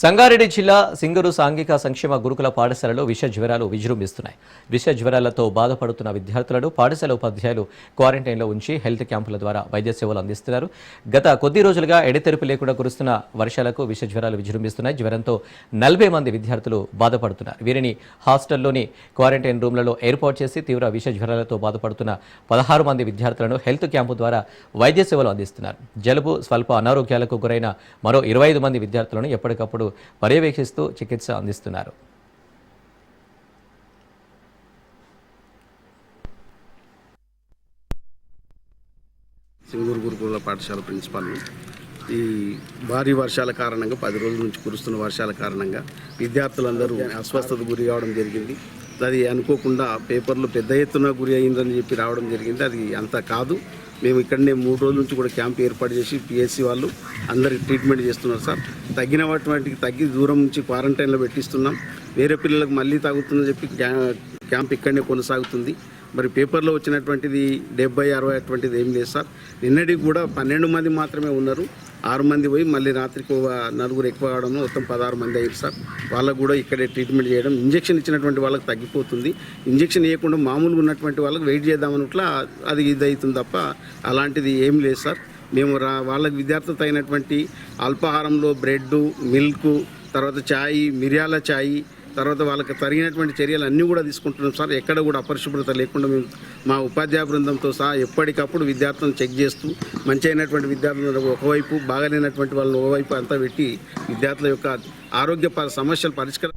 సంగారెడ్డి జిల్లా సింగరు సాంఘిక సంక్షేమ గురుకుల పాఠశాలలో విష జ్వరాలు విజృంభిస్తున్నాయి. విష జ్వరాలతో బాధపడుతున్న విద్యార్థులను పాఠశాల ఉపాధ్యాయులు క్వారంటైన్లో ఉంచి హెల్త్ క్యాంపుల ద్వారా వైద్య సేవలు అందిస్తున్నారు. గత కొద్ది రోజులుగా ఎడతెరిపి లేకుండా కురుస్తున్న వర్షాలకు విష జ్వరాలు విజృంభిస్తున్నాయి. జ్వరంతో నలభై మంది విద్యార్థులు బాధపడుతున్నారు. వీరిని హాస్టల్లోని క్వారంటైన్ రూమ్లలో ఏర్పాటు చేసి తీవ్ర విష జ్వరాలతో బాధపడుతున్న పదహారు మంది విద్యార్థులను హెల్త్ క్యాంపు ద్వారా వైద్య సేవలు అందిస్తున్నారు. జలుబు స్వల్ప అనారోగ్యాలకు గురైన మరో ఇరవై ఐదు మంది విద్యార్థులను ఎప్పటికప్పుడు పర్యవేక్షిస్తూ చికిత్స అందిస్తున్నారు. సింగూరు గురుకుల పాఠశాల ప్రిన్సిపాల్ ఈ భారీ వర్షాల కారణంగా పది రోజుల నుంచి కురుస్తున్న వర్షాల కారణంగా విద్యార్థులందరూ అస్వస్థత గురి కావడం జరిగింది. అది అనుకోకుండా పేపర్లు పెద్ద ఎత్తున గురి అయిందని చెప్పి రావడం జరిగింది. అది అంత కాదు. మేము ఇక్కడనే మూడు రోజుల నుంచి కూడా క్యాంప్ ఏర్పాటు చేసి పిఎస్సి వాళ్ళు అందరికి ట్రీట్మెంట్ చేస్తున్నారు సార్. తగ్గిన వాటికి తగ్గి దూరం నుంచి క్వారంటైన్లో పెట్టిస్తున్నాం. వేరే పిల్లలకు మళ్ళీ తాగుతుందని చెప్పి క్యా- క్యాంప్ ఇక్కడనే కొనసాగుతుంది. మరి పేపర్లో వచ్చినటువంటిది డెబ్బై అరవై అటువంటిది ఏం లేదు సార్. నిన్నటికి కూడా పన్నెండు మంది మాత్రమే ఉన్నారు. ఆరు మంది పోయి మళ్ళీ రాత్రికి నలుగురు ఎక్కువ అవడం మొత్తం పదహారు మంది అయ్యారు సార్. వాళ్ళకు కూడా ఇక్కడే ట్రీట్మెంట్ చేయడం ఇంజక్షన్ ఇచ్చినటువంటి వాళ్ళకి తగ్గిపోతుంది. ఇంజక్షన్ ఇవ్వకుండా మామూలుగా ఉన్నటువంటి వాళ్ళకి వెయిట్ చేద్దామనుట్లా అది ఇది అవుతుంది తప్ప అలాంటిది ఏం లేదు సార్. మేము రా వాళ్ళకి విద్యార్థులు తగినటువంటి అల్పాహారంలో బ్రెడ్ మిల్క్ తర్వాత ఛాయ్ మిరియాల ఛాయ్ తర్వాత వాళ్ళకి తగినటువంటి చర్యలు అన్నీ కూడా తీసుకుంటున్నాం సార్. ఎక్కడ కూడా అపరిశుభ్రత లేకుండా మేము మా ఉపాధ్యాయ బృందంతో సహా ఎప్పటికప్పుడు విద్యార్థులను చెక్ చేస్తూ మంచి అయినటువంటి విద్యార్థులను ఒకవైపు బాగాలేనటువంటి వాళ్ళని ఒకవైపు అంతా పెట్టి విద్యార్థుల యొక్క ఆరోగ్య సమస్యలు పరిష్కారం